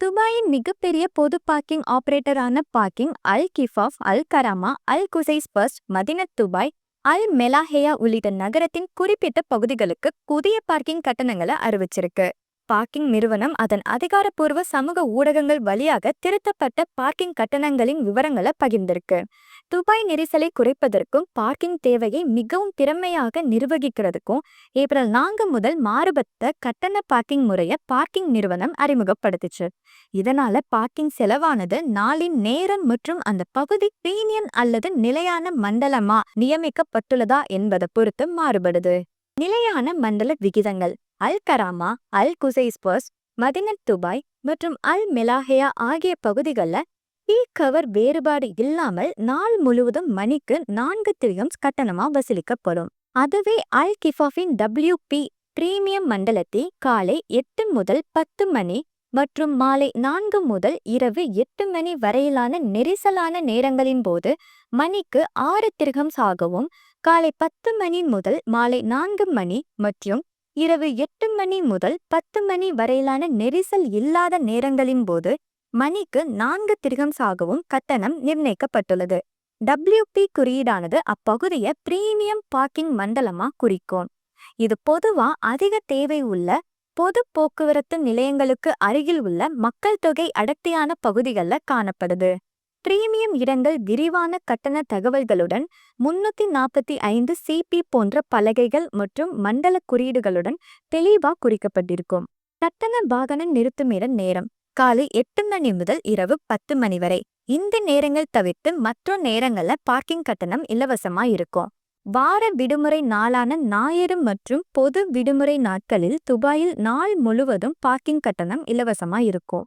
துபாயின் மிகப்பெரிய பொது parking ஆபரேட்டரான parking Al Kifaf Al Karama Al Qusais first Madinat Dubai Al Melaheya உள்ளிட்ட நகரத்தின் குறிப்பிட்ட பகுதிகளுக்கு புதிய பார்க்கிங் கட்டணங்களை அறிவிச்சிருக்கு. பார்க்கிங் நிறுவனம் அதன் அதிகாரப்பூர்வ சமூக ஊடகங்கள் வழியாக திருத்தப்பட்ட பார்க்கிங் கட்டணங்களின் விவரங்களை பகிர்ந்திருக்கு. துபாய் நெரிசலை குறைப்பதற்கும் பார்க்கிங் தேவையை மிகவும் திறமையாக நிர்வகிக்கிறதுக்கும் ஏப்ரல் நான்கு முதல் மாறுபட்ட கட்டண பார்க்கிங் முறையை பார்க்கிங் நிறுவனம் அறிமுகப்படுத்துச்சு. இதனால பார்க்கிங் செலவானது நாளின் நேரம் மற்றும் அந்த பகுதி பிரீமியம் அல்லது நிலையான மண்டலமா நியமிக்கப்பட்டுள்ளதா என்பதை பொறுத்து மாறுபடுது. நிலையான மண்டல விகிதங்கள். அல் கராமா அல் குசைஸ்பர்ஸ் மதினத் துபாய் மற்றும் அல் மெலாஹேயா ஆகிய பகுதிகளில் பீக் கவர் வேறுபாடு இல்லாமல் நாள் முழுவதும் மணிக்கு நான்கு திரிகம்ஸ் கட்டணமா வசூலிக்கப்படும். அதுவே அல் கிஃபாஃபின் டபிள்யூ பி பிரீமியம் மண்டலத்தில் காலை எட்டு முதல் பத்து மணி மற்றும் மாலை நான்கு முதல் இரவு எட்டு மணி வரையிலான நெரிசலான நேரங்களின் போது மணிக்கு ஆறு திருகம்ஸ் ஆகவும் காலை பத்து மணி முதல் மாலை நான்கு மணி மற்றும் இரவு எட்டு மணி முதல் பத்து மணி வரையிலான நெரிசல் இல்லாத நேரங்களின் போது மணிக்கு நான்கு திரிகம்சாகவும் கட்டணம் நிர்ணயிக்கப்பட்டுள்ளது. டபிள்யூபி குறியீடானது அப்பகுதியை பிரீமியம் பார்க்கிங் மண்டலமா குறிக்கும். இது பொதுவா அதிக தேவை உள்ள பொது போக்குவரத்து நிலையங்களுக்கு அருகில் உள்ள மக்கள் தொகை அடர்த்தியான பகுதிகளில் காணப்படுது. பிரீமியம் இடங்கள் விரிவான கட்டண தகவல்களுடன் முன்னூத்தி நாற்பத்தி ஐந்து சிபி போன்ற பலகைகள் மற்றும் மண்டல குறியீடுகளுடன் தெளிவா குறிக்கப்பட்டிருக்கும். கட்டண வாகன நிறுத்துமிட நேரம் காலை எட்டு மணி முதல் இரவு பத்து மணி வரை. இந்த நேரங்கள் தவிர்த்து மற்ற நேரங்கள்ல பார்க்கிங் கட்டணம் இலவசமா இருக்கும். வார விடுமுறை நாளான ஞாயிறு மற்றும் பொது விடுமுறை நாட்களில் துபாயில் நாள் முழுவதும் பார்க்கிங் கட்டணம் இலவசமா இருக்கும்.